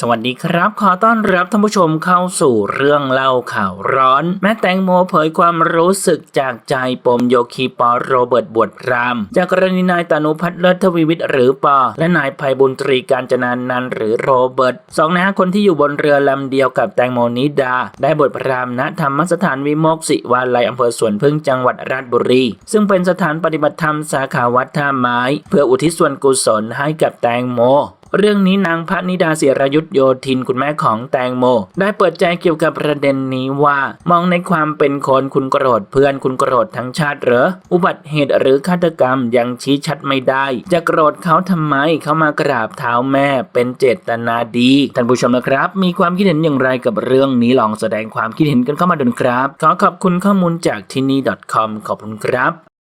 สวัสดีครับ ขอต้อนรับท่านผู้ชมเข้าสู่เรื่องเล่าข่าวร้อน แม่แตงโมเผยความรู้สึกจากใจปมโยคีปอโรเบิร์ตบวชพรามจากกรณีนายตานุพัฒน์เลิศทวีวิทย์หรือปอ และนายภัยบุญตรีการจนานันหรือโรเบิร์ตสองนห้าคนที่อยู่บนเรือลำเดียวกับแตงโมนิดา ได้บวชพรามณธรรมสถานวิโมกศิวาลัยอำเภอสวนพึ่งจังหวัดราชบุรี ซึ่งเป็นสถานปฏิบัติธรรมสาขาวัดท่าไม้ เพื่ออุทิศส่วนกุศลให้กับแตงโม เรื่องนี้นางพระนิดาเสียรยุทธโยธินคุณแม่ของแตงโม ได้เปิดใจเกี่ยวกับประเด็นนี้ว่า มองในความเป็นคนคุณโกรธเพื่อนคุณโกรธทั้งชาติเหรออุบัติเหตุหรือฆาตกรรมยังชี้ชัดไม่ได้ จะโกรธเขาทำไมเขามากราบเท้าแม่เป็นเจตนาดีท่านผู้ชมนะครับ มีความคิดเห็นอย่างไรกับเรื่องนี้ลองแสดงความคิดเห็นกันเข้ามาดูครับ ขอขอบคุณข้อมูลจากที่นี่ .com ขอบคุณครับ